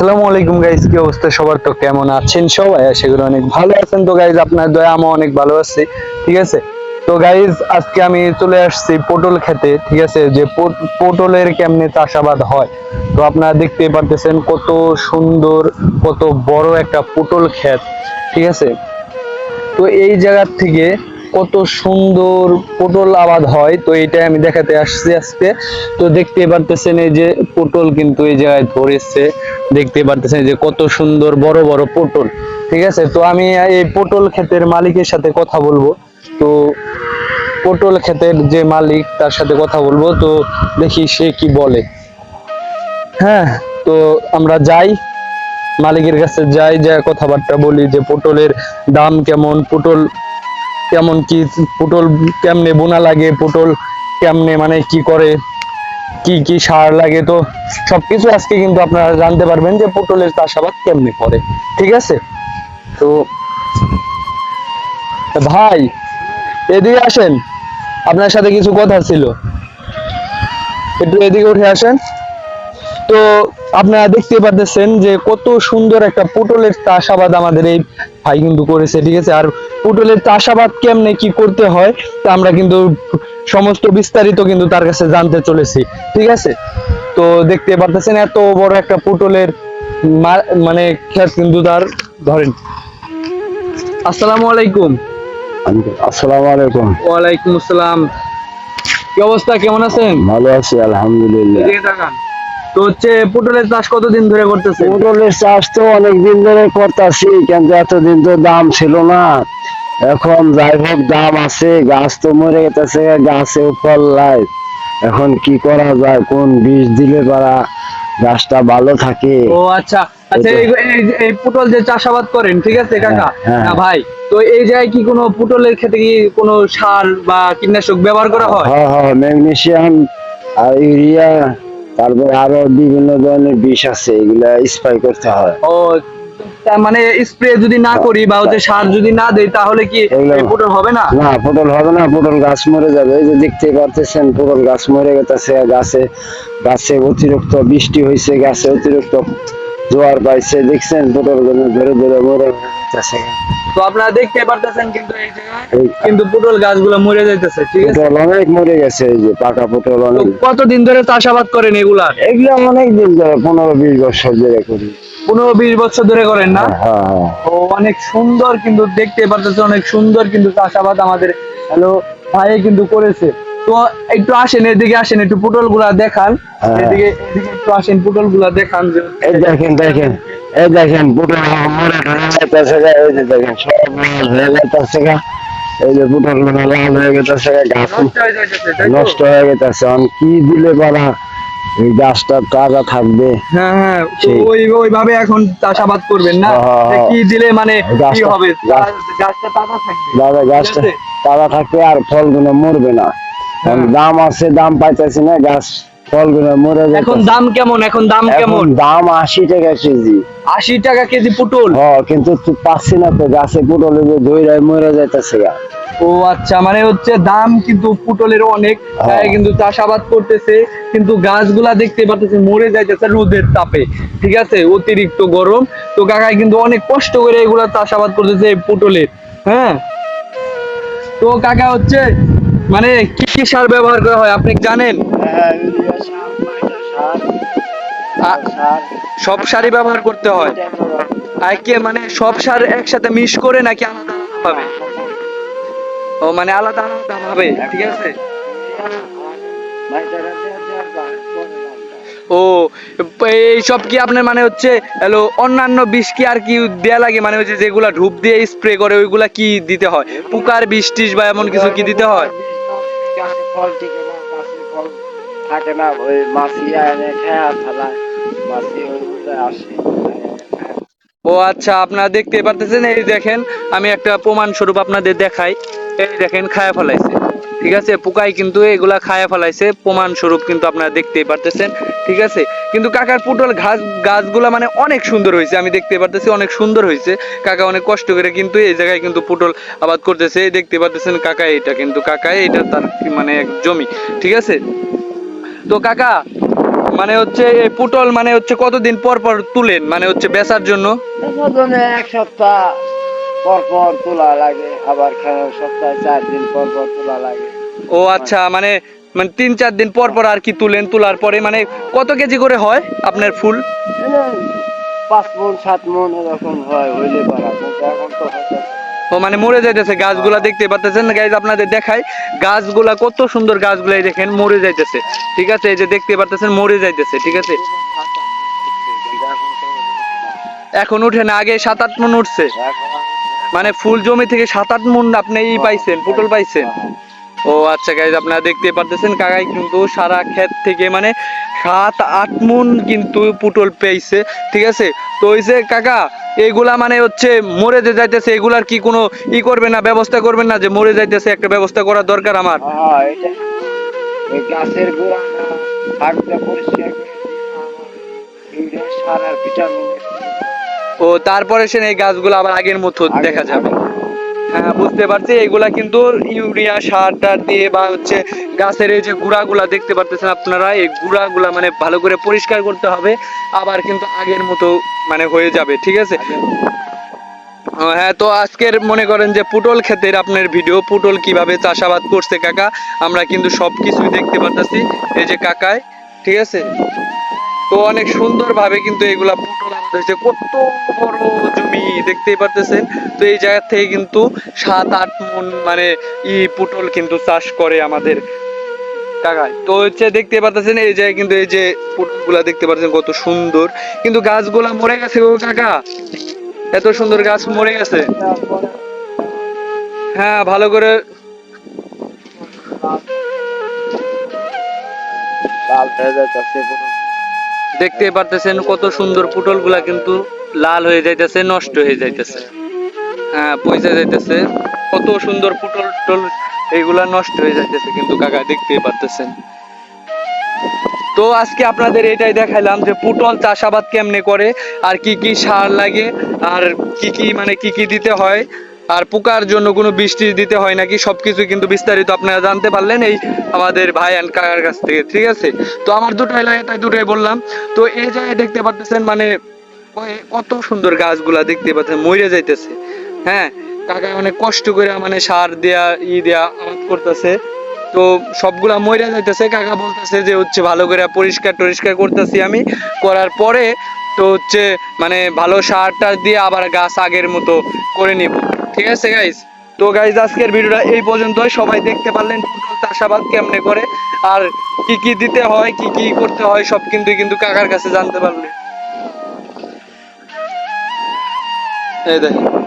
আসসালামু আলাইকুম গাইজ কি অবস্থা? সবার তো কেমন আছেন সবাই? করি অনেক ভালো আছেন। তো গাইজ আপনার দয়া আমি অনেক ভালো আছি, ঠিক আছে? তো গাইজ আজকে আমি চলে আসছি পটল খেতে, ঠিক আছে? যে পটলের কেমনে চাষাবাদ হয়। তো আপনারা দেখতে পারতেছেন কত সুন্দর, কত বড় একটা পটল ক্ষেত, ঠিক আছে? তো এই জায়গার থেকে কত সুন্দর পটল আবাদ হয়, তো এটাই আমি দেখাতে আসছি আজকে। তো দেখতে পারতেছেন এই যে পটল কিন্তু এই জায়গায় ধরেছে। দেখতে পারতেছেন যে কত সুন্দর বড় বড় পটল, ঠিক আছে? তো আমি এই পটল ক্ষেতের মালিকের সাথে কথা বলব। তো পটল ক্ষেতের যে মালিক, তার সাথে কথা বলব। তো দেখি সে কি বলে। হ্যাঁ তো আমরা যাই। মালিকের কাছে যাই, যা কথাবার্তা বলি যে পটলের দাম কেমন, পটল কেমন কি, পটল কেমনে বোনা লাগে, পটল কেমনে মানে কি করে। কি কি সার লাগে তো সবকিছু আজকে কিন্তু আপনারা জানতে পারবেন যে পটলের চাষাবাদ কেমনে করে, ঠিক আছে? তো ভাই, এদিকে আসেন, আপনার সাথে কিছু কথা ছিল। একটু এদিকে উঠে আসেন। তো আপনারা দেখতে পাচ্ছেন যে কত সুন্দর একটা পটলের চাষাবাদ আমাদের এই ভাই কিন্তু করেছে, ঠিক আছে? আর পটলের চাষাবাদ কেমনে কি করতে হয়, তা আমরা কিন্তু সমস্ত বিস্তারিত কিন্তু তার কাছে জানতে চলেছি ঠিক আছে? তো দেখতে পারতেছেন এত বড় একটা পটলের মানে ক্ষেত কিন্তু তার ধরেন। আসসালামু আলাইকুম। আসসালামু আলাইকুম। ওয়ালাইকুম আসসালাম। কি অবস্থা কেমন আছেন? ভালো আছি আলহামদুলিল্লাহ। তো হচ্ছে পটলের চাষ কতদিন ধরে করতেছে পটলের চাষ তো অনেক দিন ধরে করতেছি কিন্তু এতদিন তো দাম ছিল না। এখন যাই হোক দাম আছে গাছ তো মরে গেছে গাছে ফল নাই। এখন কি করা যায়? কোন বীজ দিলে পারা গাছটা ভালো থাকে? ও আচ্ছা। আচ্ছা এই পটল যে চাষাবাদ করেন ঠিক আছে কাকা? হ্যাঁ। ভাই তো এই জায়গায় কি কোনো পটলের ক্ষেতে কি কোনো সার বা কীটনাশক ব্যবহার করা হয়? হ্যাঁ হ্যাঁ ম্যাগনেসিয়াম আর ইউরিয়া তারপরে আরও বিভিন্ন ধরনের বিষ আছে এগুলা স্প্রে করতে হয়। ও মানে স্প্রে যদি না করি বা হচ্ছে সার যদি না দেই তাহলে কি পটল হবে না? না পটল হবে না পটল গাছ মরে যাবে। এই যে দেখতে পারতেছেন পটল গাছ মরে গেছে গাছে গাছে অতিরিক্ত বৃষ্টি হয়েছে গাছে অতিরিক্ত জোয়ার পাইছে। দেখছেন পটলগুলো ধরে ধরে মরে যাচ্ছে তো আপনারা দেখতে পারতেছেন কিন্তু এই জায়গায় কিন্তু পটল গাছগুলো মরে যাইতেছে ঠিক আছে? পটল অনেক মরে গেছে এই যে পাকা পটল অনেক। কতদিন ধরে চাষাবাদ করেন এগুলা? এগুলা অনেক দিন ধরে পনেরো বিশ বছর ধরে করি। পনেরো বিশ বছর ধরে করেন না হ্যাঁ হ্যাঁ ও অনেক সুন্দর কিন্তু দেখতে পারতেছে অনেক সুন্দর কিন্তু চাষাবাদ আমাদের হ্যালো ভাই কিন্তু করেছে তো একটু আসেন এদিকে আসেন একটু পুটলগুলা দেখান হ্যাঁ। এদিকে একটু আসেন পটলগুলা দেখান এই দেখেন দেখেন এই দেখেন পটল মরে এই যে দেখেন সব হয়ে যাইতেছে। এই যে পটলগুলো লাল হয়ে গেছে গাছ হয়ে? নষ্ট হয়ে গেছে কি দিলে পারা এই গাছটা তাজা থাকবে। হ্যাঁ হ্যাঁ ওই ওইভাবে এখন চাষাবাদ করবেন না? হ্যাঁ, হ্যাঁ। কি দিলে মানে কি হবে? গাছটা তাজা থাকবে। দাদা গাছটা তাজা থাকবে আর ফলগুলো মরবে না। হ্যাঁ। দাম আছে দাম পাইতেছি না গাছ ফলগুলো মরে যাচ্ছে এখন দাম কেমন? এখন দাম কেমন? দাম আশি টাকা কেজি। আশি টাকা কেজি পটল? হ কিন্তু পাচ্ছি না তো গাছে পটলে যে ধৈরা মরে যাইতেছে গা। ও আচ্ছা মানে হচ্ছে দাম কিন্তু পটলের অনেক হ্যাঁ। কিন্তু চাষাবাদ করতেছে কিন্তু গাছগুলা দেখতে পাচ্ছেছে মরে যাইতেছে রোদের তাপে ঠিক আছে? অতিরিক্ত গরম। তো কাকাই কিন্তু অনেক কষ্ট করে এগুলা চাষাবাদ করতেছে পটলের হ্যাঁ? তো কাকা হচ্ছে মানে কি কি সার ব্যবহার করা হয় আপনি জানেন? সব সারই ব্যবহার করতে হয়। আর কি মানে সব সার একসাথে মিশ করে নাকি আলাদা আলাদা ভাবে? ও মানে আলাদা আলাদা ভাবে, ঠিক আছে? ও, এই সব কি আপনার মানে হচ্ছে, হ্যালো, অন্যান্য বিষ কি আর কি দেয়া লাগে? মানে হচ্ছে যেগুলা ধূপ দিয়ে স্প্রে করে, ওইগুলা কি দিতে হয়? পোকার বিষ টিস বা এমন কিছু কি দিতে হয়? থাকে না ওই মাছি খেয়া ফেলায় ও আচ্ছা আপনারা দেখতে পারতেছেন, এই দেখেন, আমি একটা প্রমাণ স্বরূপ আপনাদের দেখাই। এই দেখেন, খায়া ফেলাইছে। ঠিক আছে? পোকাই কিন্তু এগুলা খায়া ফেলাইছে। প্রমাণ স্বরূপ কিন্তু আপনারা দেখতেই পারতেছেন। ঠিক আছে? কিন্তু কাকার পটল ঘাস, গাছগুলা মানে অনেক সুন্দর হয়েছে। আমি দেখতে পারতেছি অনেক সুন্দর হয়েছে। কাকা অনেক কষ্ট করে কিন্তু এই জায়গায় কিন্তু পটল আবাদ করতেছে। দেখতে পারতেছেন কাকা এটা কিন্তু কাকা এটা তার মানে এক জমি। ঠিক আছে? তো কাকা মানে হচ্ছে এই পুটল মানে হচ্ছে কতদিন পর পর তুলেন? মানে হচ্ছে বেচার জন্য এক সপ্তাহ। পর পর তোলা লাগে আবার সপ্তাহে চার দিন পর পর তোলা লাগে। ও আচ্ছা মানে মানে তিন চার দিন পর পর আর কি তুলেন তোলার পরে মানে কত কেজি করে হয় আপনার ফুল? পাঁচ মন সাত মন এরকম হয় হইলে পারা এখন তো ও মানে মরে যাইতেছে গাছগুলা দেখতে পাচ্ছেন গাইজ আপনাদের দেখাই গাছগুলা কত সুন্দর গাছগুলা দেখেন মরে যাইতেছে ঠিক আছে? এই যে দেখতে পাচ্ছেন মরে যাইতেছে ঠিক আছে? এখন উঠে না আগে সাত আট মন উঠছে। মানে ফুল জমি থেকে সাত আট মন আপনি ই পাইছেন পটল পাইছেন। ও আচ্ছা গাইজ আপনারা দেখতে পারতেছেন কাকাই কিন্তু সারা ক্ষেত থেকে মানে সাত আট মন কিন্তু পুটল পেয়েছে ঠিক আছে? তো ওই যে কাকা এইগুলা মানে হচ্ছে মরে যে যাইতেছে এগুলার কি কোনো ই করবে না ব্যবস্থা করবেন না যে মরে যাইতেছে একটা ব্যবস্থা করা দরকার আমার? গাছের গোড়া পরিষ্কার সার আর ভিটামিন ও তারপরে সে এই গাছগুলো আবার আগের মতো দেখা যাবে। হ্যাঁ বুঝতে পারছি। এগুলা কিন্তু ইউরিয়া সার টার দিয়ে বা হচ্ছে গাছের এই যে গুড়াগুলা দেখতে পারতেছেন আপনারা এই গুড়াগুলা মানে ভালো করে পরিষ্কার করতে হবে। আবার কিন্তু আগের মতো মানে হয়ে যাবে ঠিক আছে? ও হ্যাঁ তো আজকের মনে করেন যে পুটল ক্ষেতের আপনার ভিডিও পুটল কীভাবে চাষাবাদ করছে কাকা আমরা কিন্তু সব কিছুই দেখতে পারতেছি। এই যে কাকায় ঠিক আছে? তো অনেক সুন্দর ভাবে কিন্তু এগুলা পুটল হয়েছে। কত বড় জমি দেখতেই পারতেছেন। তো এই জায়গা থেকে কিন্তু সাত, আট মন মানে ই পুটল কিন্তু চাষ করে আমাদের কাকায় তো হচ্ছে দেখতে পাচ্ছেন এই জায়গায় কিন্তু এই যে পুটলগুলা দেখতে পাচ্ছেন কত সুন্দর। কিন্তু গাছগুলা মরে গেছে গো কাকা। এত সুন্দর গাছ মরে গেছে। হ্যাঁ ভালো করে লাল হয়ে যাচ্ছে দেখতে পারতেছেন কত সুন্দর পুটলগুলা কিন্তু লাল হয়ে যাইতেছে, নষ্ট হয়ে যাইতেছে। হ্যাঁ পয়সা যাইতেছে। কত সুন্দর পুটল টল এগুলা নষ্ট হয়ে যাইতেছে কিন্তু কাকা, দেখতে পারতেছেন। তো আজকে আপনাদের এটাই দেখাইলাম যে পুটল চাষাবাদ কেমনে করে, আর কি কি সার লাগে, আর কি কি মানে কি কি দিতে হয়। আর পোকার জন্য কোনো বৃষ্টি দিতে হয় নাকি সবকিছু কিন্তু বিস্তারিত আপনারা জানতে পারলেন এই আমাদের ভাই অ্যান্ড কাকার কাছ থেকে, ঠিক আছে? তো আমার দুটাই লাগে, তাই দুটাই বললাম। তো এই জায়গায় দেখতে পারতেছেন মানে কত সুন্দর গাছগুলা দেখতে পাচ্ছেন, মরে যাইতেছে। হ্যাঁ কাকা অনেক কষ্ট করে মানে সার দেয়া, ই দেয়া, আবাদ করতেছে। তো সবগুলা মরে যাইতেছে, কাকা বলতেছে যে হচ্ছে ভালো করে পরিষ্কার টরিষ্কার করতেছি আমি। করার পরে তো হচ্ছে মানে ভালো সার টার দিয়ে আবার গাছ আগের মতো করে নিব। ঠিক আছে গাইজ তো গাইজ আজকের ভিডিওটা এই পর্যন্তই। সবাই দেখতে পারলেন চাষাবাদ কেমনে করে, আর কি কি দিতে হয়, কি কি করতে হয়, সব কিন্তু কিন্তু কাকার কাছে জানতে পারলেন। এই দেখেন।